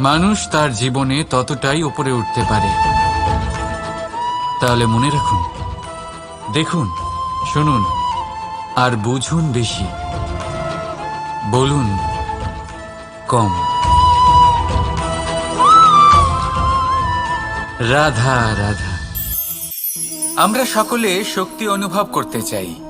মানুষ তার জীবনে ততটাই উপরে উঠতে পারে। তাহলে মনে রাখুন, দেখুন, শুনুন, আর বুঝুন বেশি। বলুন, কম। রাধা রাধা। আমরা সকলে শক্তি অনুভব করতে চাই।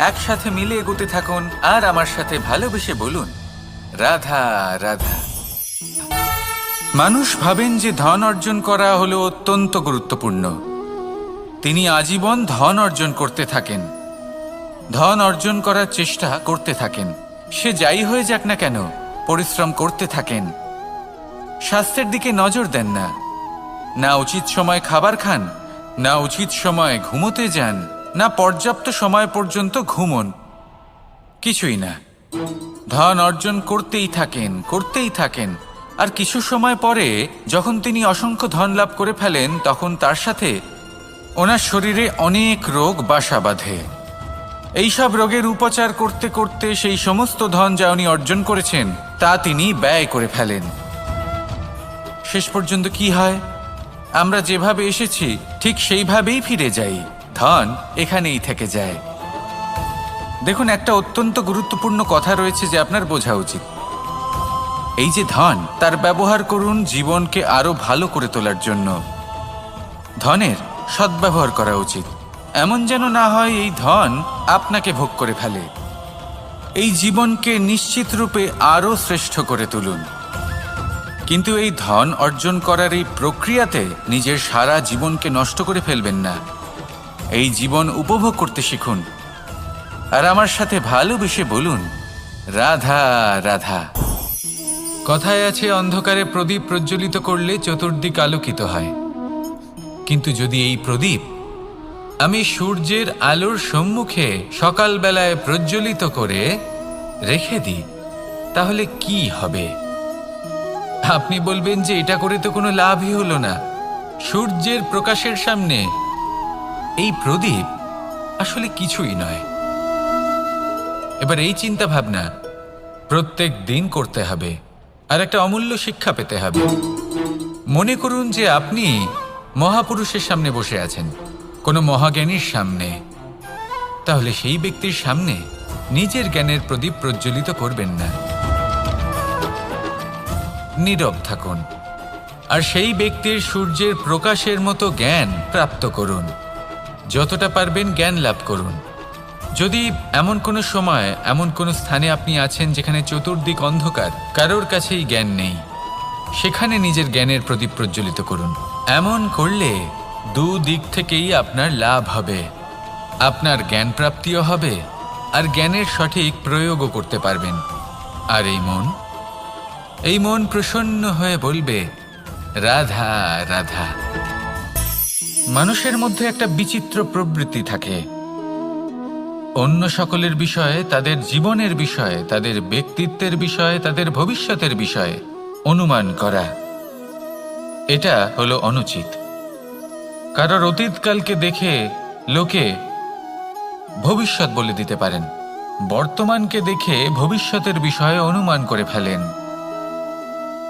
একসাথে মিলে এগোতে থাকুন আর আমার সাথে ভালোবেসে বলুন, রাধা রাধা। মানুষ ভাবেন যে ধন অর্জন করা হলো অত্যন্ত গুরুত্বপূর্ণ। তিনি আজীবন ধন অর্জন করতে থাকেন। ধন অর্জন করার চেষ্টা করতে থাকেন। সে যাই হয়ে যাক না কেন, পরিশ্রম করতে থাকেন। স্বাস্থ্যের দিকে নজর দেন না। না উচিত সময় খাবার খান, না উচিত সময় ঘুমোতে যান। না পর্যাপ্ত সময় পর্যন্ত ঘুমন। কিছুই না। ধন অর্জন করতেই থাকেন করতেই থাকেন। আর কিছু সময় পরে যখন তিনি অসংখ্য ধন লাভ করে ফেলেন, তখন তার সাথে ওনার শরীরে অনেক রোগ বাসা বাঁধে। এইসব রোগের উপচার করতে করতে সেই সমস্ত ধন যা উনি অর্জন করেছেন, তা তিনি ব্যয় করে ফেলেন। শেষ পর্যন্ত কি হয়? আমরা যেভাবে এসেছি, ঠিক সেইভাবেই ফিরে যাই। ধন এখানেই থেকে যায়। দেখুন, একটা অত্যন্ত গুরুত্বপূর্ণ কথা রয়েছে যে আপনার বোঝা উচিত। এই যে ধন, তার ব্যবহার করুন জীবনকে আরও ভালো করে তোলার জন্য। ধনের সদ্ব্যবহার করা উচিত। এমন যেন না হয় এই ধন আপনাকে ভোগ করে ফেলে। এই জীবনকে নিশ্চিত রূপে আরও শ্রেষ্ঠ করে তুলুন। কিন্তু এই ধন অর্জন করার এই প্রক্রিয়াতে নিজের সারা জীবনকে নষ্ট করে ফেলবেন না। এই জীবন উপভোগ করতে শিখুন। আর আমার সাথে ভালোবেসে বলুন, রাধা রাধা। কথায় আছে, অন্ধকারে প্রদীপ প্রজ্বলিত করলে চতুর্দিক আলোকিত হয়। কিন্তু যদি এই প্রদীপ আমি সূর্যের আলোর সম্মুখে সকালবেলায় প্রজ্বলিত করে রেখে দিই, তাহলে কি হবে? আপনি বলবেন যে এটা করে তো কোনো লাভই হলো না। সূর্যের প্রকাশের সামনে এই প্রদীপ আসলে কিছুই নয়। এবার এই চিন্তা ভাবনা প্রত্যেক দিন করতে হবে আর একটা অমূল্য শিক্ষা পেতে হবে। মনে করুন যে আপনি মহাপুরুষের সামনে বসে আছেন, কোনো মহাজ্ঞানীর সামনে। তাহলে সেই ব্যক্তির সামনে নিজের জ্ঞানের প্রদীপ প্রজ্বলিত করবেন না। নীরব থাকুন আর সেই ব্যক্তির সূর্যের প্রকাশের মতো জ্ঞান প্রাপ্ত করুন। যতটা পারবেন জ্ঞান লাভ করুন। যদি এমন কোনো সময়, এমন কোনো স্থানে আপনি আছেন যেখানে চতুর্দিক অন্ধকার, কারোর কাছেই জ্ঞান নেই, সেখানে নিজের জ্ঞানের প্রদীপ প্রজ্বলিত করুন। এমন করলে দু দিক থেকেই আপনার লাভ হবে, আপনার জ্ঞান প্রাপ্তিও হবে, আর জ্ঞানের সঠিক প্রয়োগও করতে পারবেন। আর এই মন? এই মন প্রসন্ন হয়ে বলবে, রাধা রাধা। মানুষের মধ্যে একটা বিচিত্র প্রবৃত্তি থাকে। অন্য সকলের বিষয়ে, তাদের জীবনের বিষয়ে, তাদের ব্যক্তিত্বের বিষয়ে, তাদের ভবিষ্যতের বিষয়ে অনুমান করা। এটা হলো অনুচিত। কারোর অতীতকালকে দেখে লোকে ভবিষ্যৎ বলে দিতে পারেন। বর্তমানকে দেখে ভবিষ্যতের বিষয়ে অনুমান করে ফেলেন।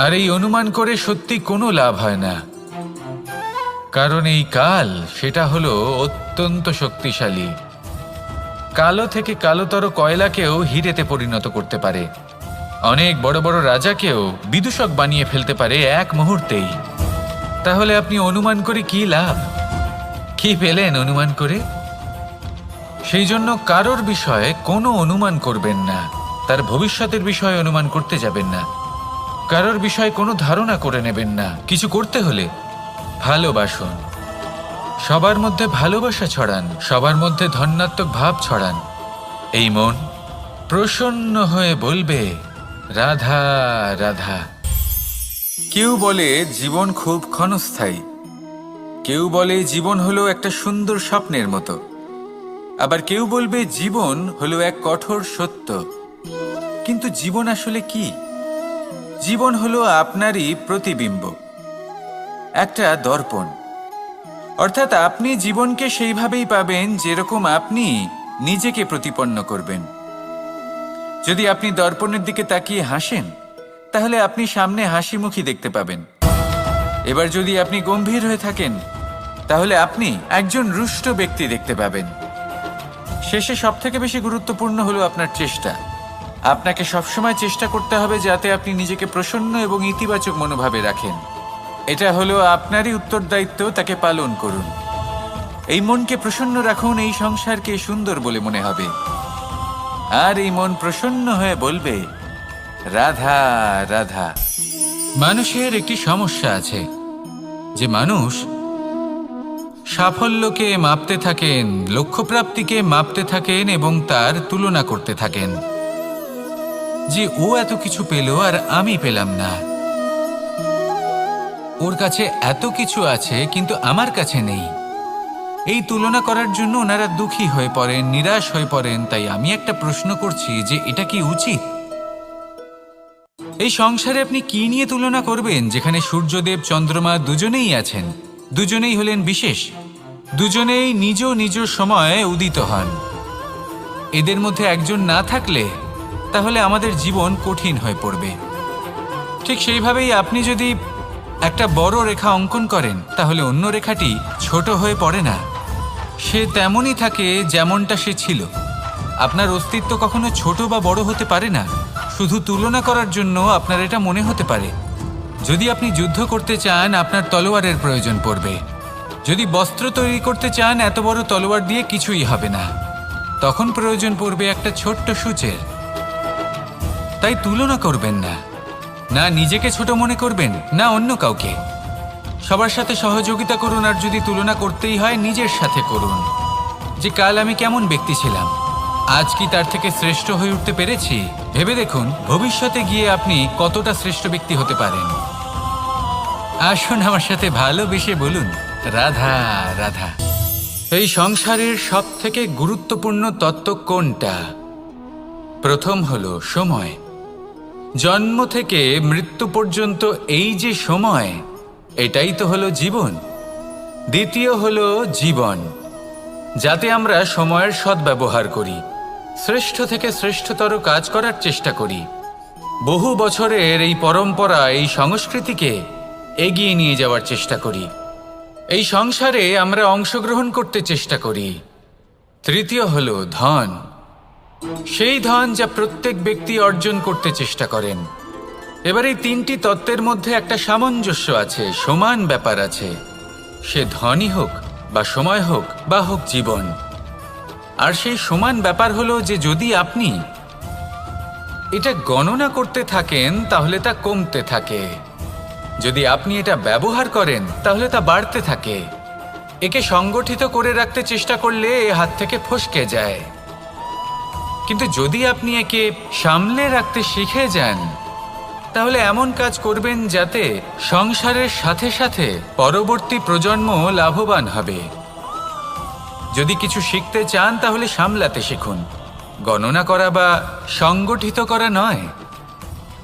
আর এই অনুমান করে সত্যি কোনো লাভ হয় না। কারণ এই কাল, সেটা হলো অত্যন্ত শক্তিশালী। কালো থেকে কালোতর কয়লাকেও হিরেতে পরিণত করতে পারে। অনেক বড় বড় রাজাকেও বিদূষক বানিয়ে ফেলতে পারে এক মুহূর্তেই। তাহলে আপনি অনুমান করে কি লাভ? কি পেলেন অনুমান করে? সেই জন্য কারোর বিষয়ে কোনো অনুমান করবেন না। তার ভবিষ্যতের বিষয়ে অনুমান করতে যাবেন না। কারোর বিষয়ে কোনো ধারণা করে নেবেন না। কিছু করতে হলে ভালোবাসুন। সবার মধ্যে ভালোবাসা ছড়ান, সবার মধ্যে ধন্যাত্মক ভাব ছড়ান। এই মন প্রসন্ন হয়ে বলবে, রাধা রাধা। কেউ বলে জীবন খুব ক্ষণস্থায়ী। কেউ বলে জীবন হলো একটা সুন্দর স্বপ্নের মতো। আবার কেউ বলবে জীবন হলো এক কঠোর সত্য। কিন্তু জীবন আসলে কি? জীবন হলো আপনারই প্রতিবিম্ব। একটা দর্পণ। অর্থাৎ আপনি জীবনকে সেইভাবেই পাবেন যেরকম আপনি নিজেকে প্রতিপন্ন করবেন। যদি আপনি দর্পণের দিকে তাকিয়ে হাসেন, তাহলে আপনি সামনে হাসি মুখী দেখতে পাবেন। এবার যদি আপনি গম্ভীর হয়ে থাকেন, তাহলে আপনি একজন রুষ্ট ব্যক্তি দেখতে পাবেন। শেষে সব থেকে বেশি গুরুত্বপূর্ণ হলো আপনার চেষ্টা। আপনাকে সবসময় চেষ্টা করতে হবে যাতে আপনি নিজেকে প্রসন্ন এবং ইতিবাচক মনোভাবে রাখেন। এটা হলো আপনারই উত্তরদায়িত্ব, তাকে পালন করুন। এই মনকে প্রসন্ন রাখুন, এই সংসারকে সুন্দর বলে মনে হবে। আর এই মন প্রসন্ন হয়ে বলবে, রাধা রাধা। মানুষের একটি সমস্যা আছে, যে মানুষ সাফল্যকে মাপতে থাকেন, লক্ষ্যপ্রাপ্তিকে মাপতে থাকেন এবং তার তুলনা করতে থাকেন। যে ও এত কিছু পেল আর আমি পেলাম না। ওর কাছে এত কিছু আছে, কিন্তু আমার কাছে নেই। এই তুলনা করার জন্য ওনারা দুঃখী হয়ে পড়েন, নিরাশ হয়ে পড়েন, তাই আমি একটা প্রশ্ন করছি যে এটা কি উচিত? এই সংসারে আপনি কি নিয়ে তুলনা করবেন, যেখানে সূর্যদেব, চন্দ্রমা দুজনেই আছেন? দুজনেই হলেন বিশেষ। দুজনেই নিজ নিজ সময়ে উদিত হন। এদের মধ্যে একজন না থাকলে তাহলে আমাদের জীবন কঠিন হয়ে পড়বে। ঠিক সেইভাবেই আপনি যদি একটা বড় রেখা অঙ্কন করেন, তাহলে অন্য রেখাটি ছোট হয়ে পড়ে না। সে তেমনই থাকে যেমনটা সে ছিল। আপনার অস্তিত্ব কখনো ছোট বা বড় হতে পারে না। শুধু তুলনা করার জন্য আপনার এটা মনে হতে পারে। যদি আপনি যুদ্ধ করতে চান, আপনার তলোয়ারের প্রয়োজন পড়বে। যদি বস্ত্র তৈরি করতে চান, এত বড় তলোয়ার দিয়ে কিছুই হবে না। তখন প্রয়োজন পড়বে একটা ছোট্ট সূচের। তাই তুলনা করবেন না। না নিজেকে ছোট মনে করবেন, না অন্য কাউকে। সবার সাথে সহযোগিতা করুন আর যদি তুলনা করতেই হয়, নিজের সাথে করুন। যে কাল আমি কেমন ব্যক্তি ছিলাম, আজ কি তার থেকে শ্রেষ্ঠ হয়ে উঠতে পেরেছি? ভেবে দেখুন, ভবিষ্যতে গিয়ে আপনি কতটা শ্রেষ্ঠ ব্যক্তি হতে পারেন। আসুন আমার সাথে ভালোবেসে বলুন, রাধা রাধা। এই সংসারের সব থেকে গুরুত্বপূর্ণ তত্ত্ব কোনটা? প্রথম হলো সময়। জন্ম থেকে মৃত্যু পর্যন্ত এই যে সময়, এটাই তো হলো জীবন। দ্বিতীয় হলো জীবন, যাতে আমরা সময়ের সদ্ব্যবহার করি, শ্রেষ্ঠ থেকে শ্রেষ্ঠতর কাজ করার চেষ্টা করি। বহু বছরের এই পরম্পরা, এই সংস্কৃতিকে এগিয়ে নিয়ে যাওয়ার চেষ্টা করি। এই সংসারে আমরা অংশগ্রহণ করতে চেষ্টা করি। তৃতীয় হলো ধন সেই ধন যা প্রত্যেক ব্যক্তি অর্জন করতে চেষ্টা করেন। এবার এই তিনটি তত্ত্বের মধ্যে একটা সামঞ্জস্য আছে, সমান ব্যাপার আছে। সে ধনই হোক, বা সময় হোক, বা হোক জীবন। আর সেই সমান ব্যাপার হলো যে যদি আপনি এটা গণনা করতে থাকেন, তাহলে তা কমতে থাকে। যদি আপনি এটা ব্যবহার করেন, তাহলে তা বাড়তে থাকে। একে সংগঠিত করে রাখতে চেষ্টা করলে এ হাত থেকে ফসকে যায়। কিন্তু যদি আপনি একে সামলে রাখতে শিখে যান, তাহলে এমন কাজ করবেন যাতে সংসারের সাথে সাথে পরবর্তী প্রজন্ম লাভবান হবে। যদি কিছু শিখতে চান, তাহলে সামলাতে শিখুন। গণনা করা বা সংগঠিত করা নয়।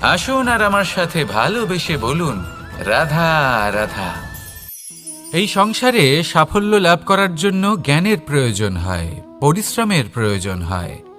আসুন আর আমার সাথে ভালোবেসে বলুন, রাধা রাধা। এই সংসারে সাফল্য লাভ করার জন্য জ্ঞানের প্রয়োজন হয়, পরিশ্রমের প্রয়োজন হয়।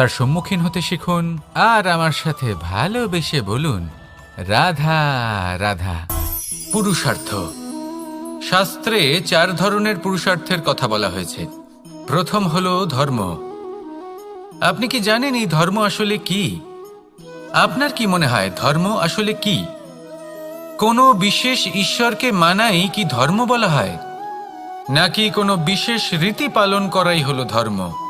তার সম্মুখীন হতে শিখুন আর আমার সাথে ভালোবেসে বলুন, রাধা রাধা। পুরুষার্থ। শাস্ত্রে চার ধরনের পুরুষার্থের কথা বলা হয়েছে। প্রথম হল ধর্ম। আপনি কি জানেন এই ধর্ম আসলে কি? আপনার কি মনে হয় ধর্ম আসলে কি? কোনো বিশেষ ঈশ্বরকে মানাই কি ধর্ম বলা হয়? নাকি কোনো বিশেষ রীতি পালন করাই হলো ধর্ম?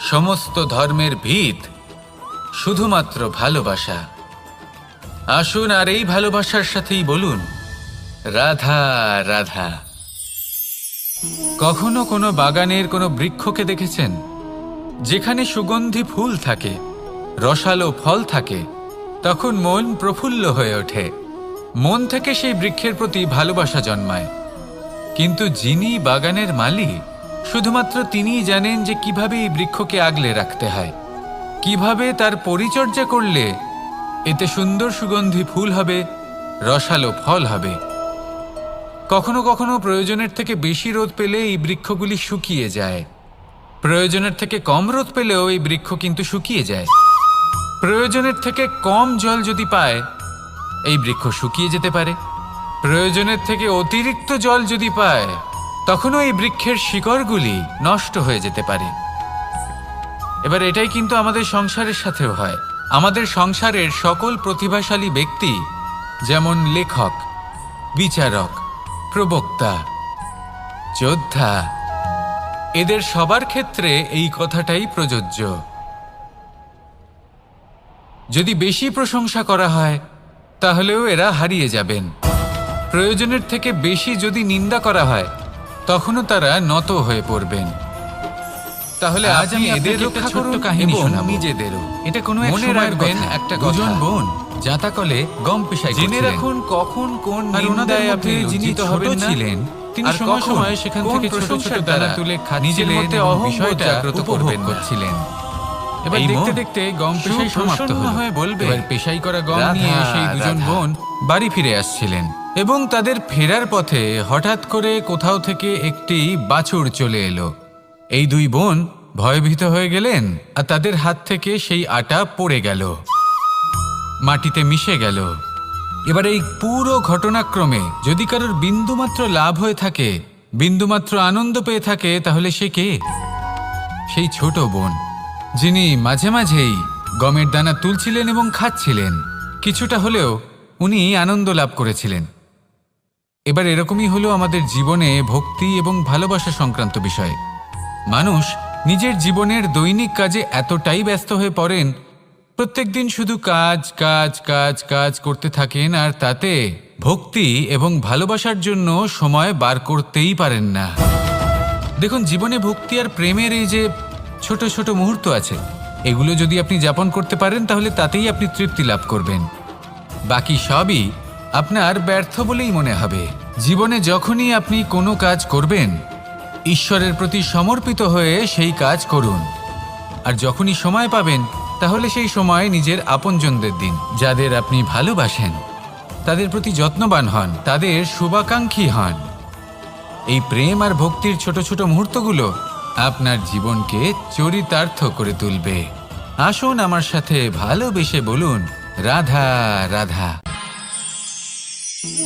সমস্ত ধর্মের ভিত, শুধুমাত্র ভালোবাসা। আসুন আর এই ভালোবাসার সাথেই বলুন, রাধা রাধা। কখনো কোনো বাগানের কোনো বৃক্ষকে দেখেছেন? যেখানে সুগন্ধি ফুল থাকে, রসালো ফল থাকে, তখন মন প্রফুল্ল হয়ে ওঠে। মন থেকে সেই বৃক্ষের প্রতি ভালোবাসা জন্মায়। কিন্তু যিনি বাগানের মালিক শুধুমাত্র তিনিই জানেন যে কীভাবে এই বৃক্ষকে আগলে রাখতে হয়। কীভাবে তার পরিচর্যা করলে এতে সুন্দর সুগন্ধি ফুল হবে, রসালো ফল হবে। কখনো কখনো প্রয়োজনের থেকে বেশি রোদ পেলে এই বৃক্ষগুলি শুকিয়ে যায়। প্রয়োজনের থেকে কম রোদ পেলেও এই বৃক্ষ কিন্তু শুকিয়ে যায়। প্রয়োজনের থেকে কম জল যদি পায়, এই বৃক্ষ শুকিয়ে যেতে পারে। প্রয়োজনের থেকে অতিরিক্ত জল যদি পায় তখনও এই বৃক্ষের শিকড়গুলি নষ্ট হয়ে যেতে পারে। এবার এটাই কিন্তু আমাদের সংসারের সাথেও হয়। আমাদের সংসারের সকল প্রতিভাশালী ব্যক্তি, যেমন লেখক, বিচারক, প্রবক্তা, যোদ্ধা, এদের সবার ক্ষেত্রে এই কথাটাই প্রযোজ্য। যদি বেশি প্রশংসা করা হয়, তাহলেও এরা হারিয়ে যাবেন। প্রয়োজনের থেকে বেশি যদি নিন্দা করা হয় তখনও তারা নত হয়ে পড়বেন। তাহলে আজ আমি এদের রক্ষা ছোট্ট কাহিনী শোনাবো। নিজেদেরও। এটা কোনো মনে রাখবেন একটা দুজন বোন জাতাকলে গম পেশাই জেনে রাখুন কখন কোন নিন্দায় আপনি যিনি হবেন ছিলেন তিনি সময় সময় সেখান থেকে ছোট ছোট দানা তুলে নিজের মধ্যে অহংবোধ জাগ্রত করবেন। করছিলেন। এবার দেখতে দেখতে গম পেশাই সমাপ্ত হয়ে বলবে এবার পেশাই করা গম নিয়ে সেই দুজন বোন বাড়ি ফিরে আসছিলেন। এবং তাদের ফেরার পথে হঠাৎ করে কোথাও থেকে একটি বাছুর চলে এলো। এই দুই বোন ভয়ভীত হয়ে গেলেন আর তাদের হাত থেকে সেই আটা পড়ে গেল। মাটিতে মিশে গেল। এবার এই পুরো ঘটনাক্রমে যদি কারোর বিন্দুমাত্র লাভ হয়ে থাকে, বিন্দুমাত্র আনন্দ পেয়ে থাকে, তাহলে সে কে? সেই ছোট বোন, যিনি মাঝে মাঝেই গমের দানা তুলছিলেন এবং খাচ্ছিলেন। কিছুটা হলেও উনি আনন্দ লাভ করেছিলেন। এবার এরকমই হলো আমাদের জীবনে ভক্তি এবং ভালোবাসা সংক্রান্ত বিষয়। মানুষ নিজের জীবনের দৈনিক কাজে এতটাই ব্যস্ত হয়ে পড়েন, প্রত্যেক দিন শুধু কাজ কাজ কাজ কাজ করতে থাকেন আর তাতে ভক্তি এবং ভালোবাসার জন্য সময় বার করতেই পারেন না। দেখুন, জীবনে ভক্তি আর প্রেমের এই যে ছোট ছোট মুহূর্ত আছে, এগুলো যদি আপনি যাপন করতে পারেন তাহলে তাতেই আপনি তৃপ্তি লাভ করবেন। বাকি সবই আপনার ব্যর্থ বলেই মনে হবে। জীবনে যখনই আপনি কোনো কাজ করবেন, ঈশ্বরের প্রতি সমর্পিত হয়ে সেই কাজ করুন। আর যখনই সময় পাবেন, তাহলে সেই সময় নিজের আপনজনদের দিন, যাদের আপনি ভালোবাসেন। তাদের প্রতি যত্নবান হন, তাদের শুভাকাঙ্ক্ষী হন। এই প্রেম আর ভক্তির ছোট ছোট মুহূর্তগুলো আপনার জীবনকে চরিতার্থ করে তুলবে। আসুন আমার সাথে ভালোবেসে বলুন, রাধা রাধা।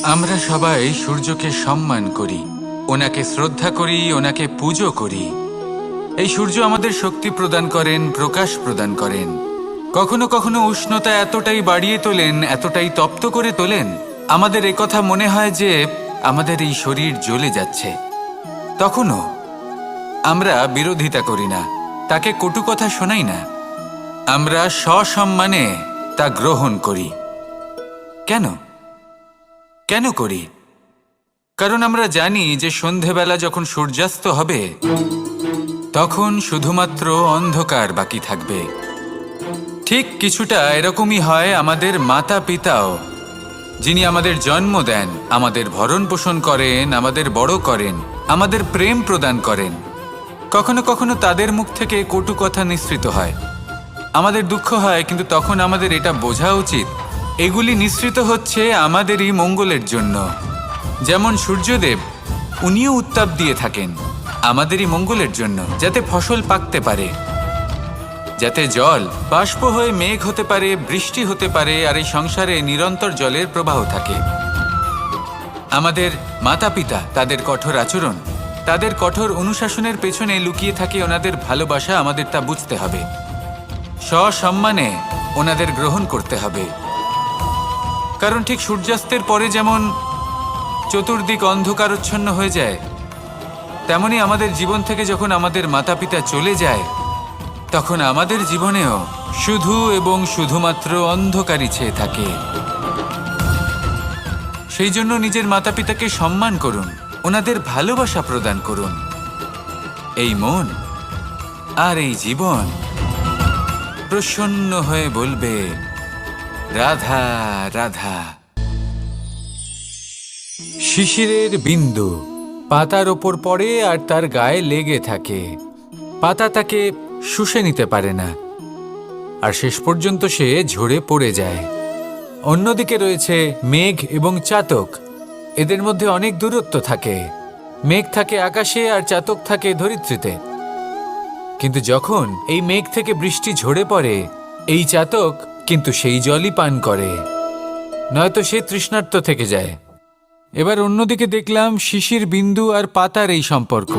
আমরা সবাই সূর্যকে সম্মান করি, ওনাকে শ্রদ্ধা করি, ওনাকে পুজো করি। এই সূর্য আমাদের শক্তি প্রদান করেন, প্রকাশ প্রদান করেন। কখনো কখনো উষ্ণতা এতটাই বাড়িয়ে তোলেন, এতটাই তপ্ত করে তোলেন, আমাদের একথা মনে হয় যে আমাদের এই শরীর জ্বলে যাচ্ছে। তখনও আমরা বিরোধিতা করি না, তাকে কটু কথা শোনাই না। আমরা সসম্মানে তা গ্রহণ করি। কেন? কেন করি? কারণ আমরা জানি যে সন্ধেবেলা যখন সূর্যাস্ত হবে, তখন শুধুমাত্র অন্ধকার বাকি থাকবে। ঠিক কিছুটা এরকমই হয় আমাদের মাতা পিতাও যিনি আমাদের জন্ম দেন, আমাদের ভরণ পোষণ করেন, আমাদের বড় করেন, আমাদের প্রেম প্রদান করেন। কখনো কখনো তাদের মুখ থেকে কটু কথা নিঃসৃত হয়। আমাদের দুঃখ হয়, কিন্তু তখন আমাদের এটা বোঝা উচিত এগুলি নিঃসৃত হচ্ছে আমাদেরই মঙ্গলের জন্য। যেমন সূর্যদেব, উনিও উত্তাপ দিয়ে থাকেন আমাদেরই মঙ্গলের জন্য, যাতে ফসল পাকতে পারে। যাতে জল, বাষ্প হয়ে মেঘ হতে পারে, বৃষ্টি হতে পারে, আর এই সংসারে নিরন্তর জলের প্রবাহ থাকে। আমাদের মাতা পিতা তাদের কঠোর আচরণ, তাদের কঠোর অনুশাসনের পেছনে লুকিয়ে থাকে ওনাদের ভালোবাসা আমাদের তা বুঝতে হবে। সসম্মানে ওনাদের গ্রহণ করতে হবে। কারণ ঠিক সূর্যাস্তের পরে যেমন চতুর্দিক অন্ধকারচ্ছন্ন হয়ে যায়, তেমনি আমাদের জীবন থেকে যখন আমাদের মাতা পিতা চলে যায়, তখন আমাদের জীবনেও শুধু এবং শুধুমাত্র অন্ধকারই ছেয়ে থাকে। সেই জন্য নিজের মাতা পিতাকে সম্মান করুন, ওনাদের ভালোবাসা প্রদান করুন। এই মন আর এই জীবন প্রসন্ন হয়ে বলবে রাধা রাধা। শিশিরের বিন্দু পাতার ওপর পড়ে আর তার গায়ে লেগে থাকে। পাতা তাকে শুষে নিতে পারে না। আর শেষ পর্যন্ত সে ঝরে পড়ে যায়। অন্যদিকে রয়েছে মেঘ এবং চাতক। এদের মধ্যে অনেক দূরত্ব থাকে। মেঘ থাকে আকাশে আর চাতক থাকে ধরিত্রীতে। কিন্তু যখন এই মেঘ থেকে বৃষ্টি ঝরে পড়ে, এই চাতক কিন্তু সেই জলই পান করে। নয়তো সে তৃষ্ণার্ত থেকে যায়। এবার অন্যদিকে দেখলাম শিশির বিন্দু আর পাতার এই সম্পর্ক।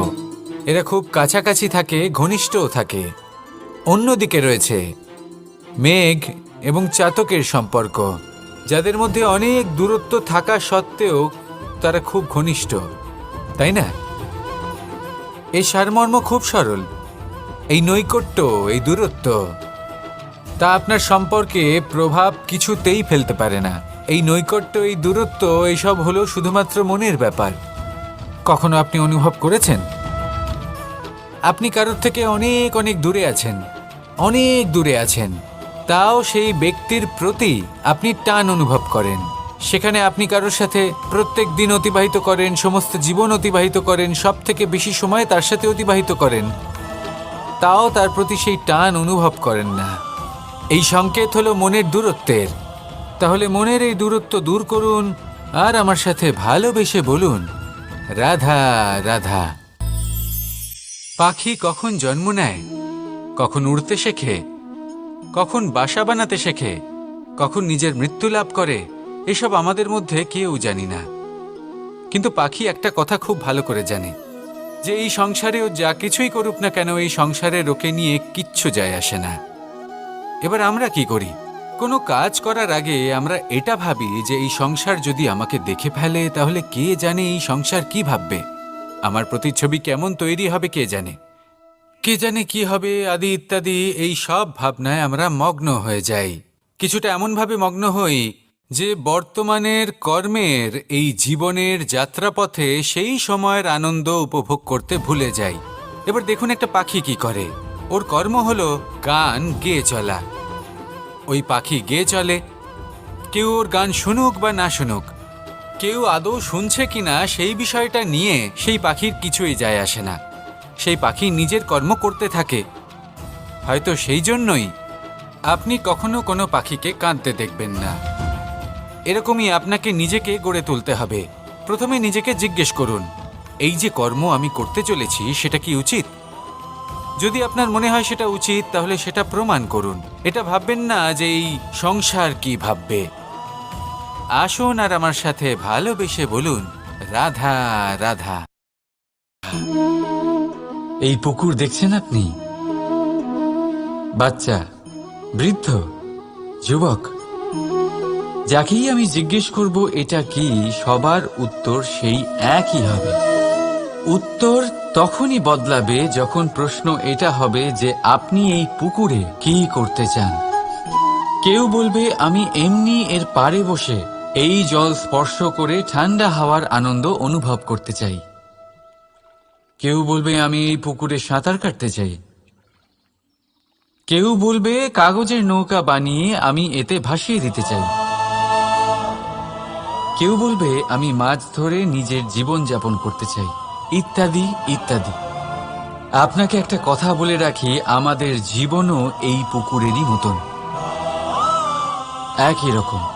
এরা খুব কাছাকাছি থাকে, ঘনিষ্ঠও থাকে। অন্যদিকে রয়েছে মেঘ এবং চাতকের সম্পর্ক, যাদের মধ্যে অনেক দূরত্ব থাকা সত্ত্বেও তারা খুব ঘনিষ্ঠ, তাই না? এই সারমর্ম খুব সরল, এই নৈকট্য, এই দূরত্ব। তা আপনার সম্পর্কে প্রভাব কিছুতেই ফেলতে পারে না। এই নৈকট্য, এই দূরত্ব এইসব হলো শুধুমাত্র মনের ব্যাপার। কখনো আপনি অনুভব করেছেন? আপনি কারোর থেকে অনেক অনেক দূরে আছেন, অনেক দূরে আছেন। তাও সেই ব্যক্তির প্রতি আপনি টান অনুভব করেন। সেখানে আপনি কারোর সাথে প্রত্যেক দিন অতিবাহিত করেন, সমস্ত জীবন অতিবাহিত করেন সব থেকে বেশি সময় তার সাথে অতিবাহিত করেন। তাও তার প্রতি সেই টান অনুভব করেন না। এই সংকেত হলো মনের দূরত্বের। তাহলে মনের এই দূরত্ব দূর করুন, আর আমার সাথে ভালোবেসে বলুন, রাধা রাধা। পাখি কখন জন্ম নেয়? কখন উড়তে শেখে? কখন বাসা বানাতে শেখে? কখন নিজের মৃত্যু লাভ করে? এসব আমাদের মধ্যে কেউ জানি না। কিন্তু পাখি একটা কথা খুব ভালো করে জানে, যে এই সংসারে ও যা কিছুই করুক না কেন, এই সংসারে ওকে নিয়ে কিচ্ছু যায় আসে না। এবার আমরা কি করি? কোনো কাজ করার আগে আমরা এটা ভাবি যে এই সংসার যদি আমাকে দেখে ফেলে, তাহলে কে জানে এই সংসার কি ভাববে? আমার প্রতিচ্ছবি কেমন তৈরি হবে কে জানে? কে জানে কি হবে, আদি ইত্যাদি, এই সব ভাবনায় আমরা মগ্ন হয়ে যাই। কিছুটা এমনভাবে মগ্ন হই যে বর্তমানের কর্মের, এই জীবনের যাত্রাপথে সেই সময়ের আনন্দ উপভোগ করতে ভুলে যাই। এবার দেখুন একটা পাখি কি করে। ওর কর্ম হলো গান গেয়ে চলা। ওই পাখি গেয়ে চলে। কেউ ওর গান শুনুক বা না শুনুক, কেউ আদৌ শুনছে কিনা সেই বিষয়টা নিয়ে সেই পাখির কিছুই যায় আসে না। সেই পাখি নিজের কর্ম করতে থাকে। হয়তো সেই জন্যই আপনি কখনো কোনো পাখিকে কাঁদতে দেখবেন না। এরকমই আপনাকে নিজেকে গড়ে তুলতে হবে। প্রথমে নিজেকে জিজ্ঞেস করুন, এই যে কর্ম আমি করতে চলেছি, সেটা কি উচিত? যদি আপনার মনে হয় সেটা উচিত, তাহলে সেটা প্রমাণ করুন। এটা ভাববেন না যে এই সংসার কি ভাববে। আসুন আর আমার সাথে ভালোবেসে বলুন, রাধা রাধা। এই পুকুর দেখছেন আপনি? বাচ্চা, বৃদ্ধ, যুবক। যাকেই আমি জিজ্ঞেস করব, এটা কি? সবার উত্তর সেই একই হবে। উত্তর তখনই বদলাবে যখন প্রশ্ন এটা হবে যে আপনি এই পুকুরে কি করতে চান। কেউ বলবে, আমি এমনি এর পাড়ে বসে এই জল স্পর্শ করে ঠান্ডা হাওয়ার আনন্দ অনুভব করতে চাই। কেউ বলবে, আমি এই পুকুরে সাঁতার কাটতে চাই। কেউ বলবে, কাগজের নৌকা বানিয়ে আমি এতে ভাসিয়ে দিতে চাই। কেউ বলবে, আমি মাছ ধরে নিজের জীবন যাপন করতে চাই। ইত্যাদি ইত্যাদি। আপনাকে একটা কথা বলে রাখি, আমাদের জীবনও এই পুকুরেরই মতন। একই রকম।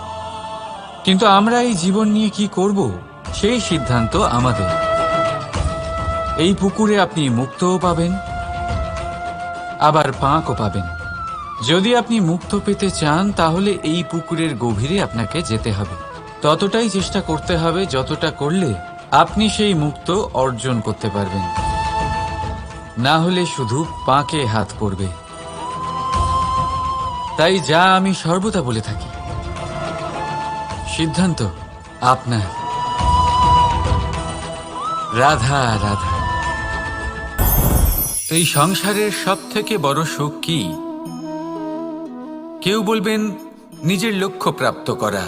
কিন্তু আমরা এই জীবন নিয়ে কি করব? সেই সিদ্ধান্ত আমাদের। এই পুকুরে আপনি মুক্তও পাবেন, আবার পাঁকও পাবেন। যদি আপনি মুক্ত পেতে চান, তাহলে এই পুকুরের গভীরে আপনাকে যেতে হবে। ততটাই চেষ্টা করতে হবে, যতটা করলে আপনি সেই মুক্ত অর্জন করতে পারবেন। না হলে শুধু পাঁকে হাত পড়বে। তাই যা আমি সর্বদা বলে থাকি। সিদ্ধান্ত আপনার। রাধা রাধা। এই সংসারের সব থেকে বড় সুখ কি? কেউ বলবেন, নিজের লক্ষ্য প্রাপ্ত করা।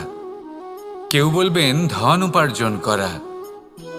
কেউ বলবেন, ধন উপার্জন করা।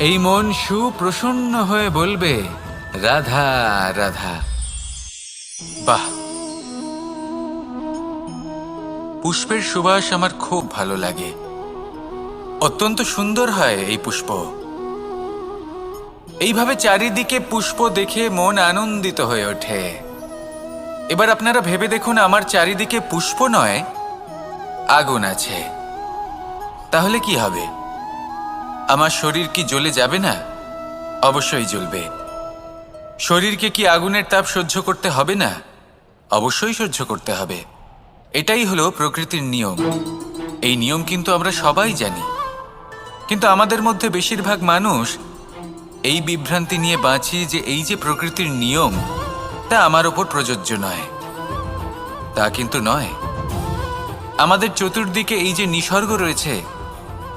এই মন সুপ্রসন্ন হয়ে বলবে, রাধা রাধা। বাহ! পুষ্পের সুবাস আমার খুব ভালো লাগে। অত্যন্ত সুন্দর হয় এই পুষ্প। এইভাবে চারিদিকে পুষ্প দেখে মন আনন্দিত হয়ে ওঠে। এবার আপনারা ভেবে দেখুন, আমার চারিদিকে পুষ্প নয়, আগুন আছে। তাহলে কি হবে? আমার শরীর কি জ্বলে যাবে না? অবশ্যই জ্বলবে। শরীরকে কি আগুনের তাপ সহ্য করতে হবে না? অবশ্যই সহ্য করতে হবে। এটাই হলো প্রকৃতির নিয়ম। এই নিয়ম কিন্তু আমরা সবাই জানি। কিন্তু আমাদের মধ্যে বেশিরভাগ মানুষ এই বিভ্রান্তি নিয়ে বাঁচি যে এই যে প্রকৃতির নিয়ম, তা আমার ওপর প্রযোজ্য নয়। তা কিন্তু নয়। আমাদের চতুর্দিকে এই যে নিসর্গ রয়েছে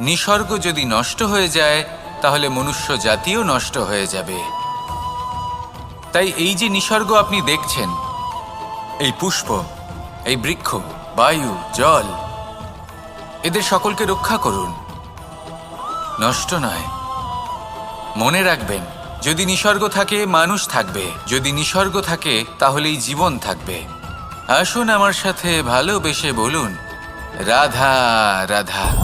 নিসর্গ যদি নষ্ট হয়ে যায়, তাহলে মনুষ্য জাতিও নষ্ট হয়ে যাবে। তাই এই যে নিসর্গ আপনি দেখছেন, এই পুষ্প, এই বৃক্ষ, বায়ু, জল, এদের সকলকে রক্ষা করুন। নষ্ট নয়। মনে রাখবেন, যদি নিসর্গ থাকে, মানুষ থাকবে। যদি নিসর্গ থাকে, তাহলেই জীবন থাকবে। আসুন আমার সাথে ভালোবেসে বলুন, রাধা রাধা।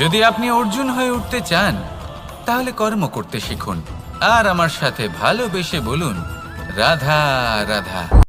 যদি আপনি অর্জুন হয়ে উঠতে চান, তাহলে কর্ম করতে শিখুন। আর আমার সাথে ভালোবেসে বলুন, রাধা রাধা।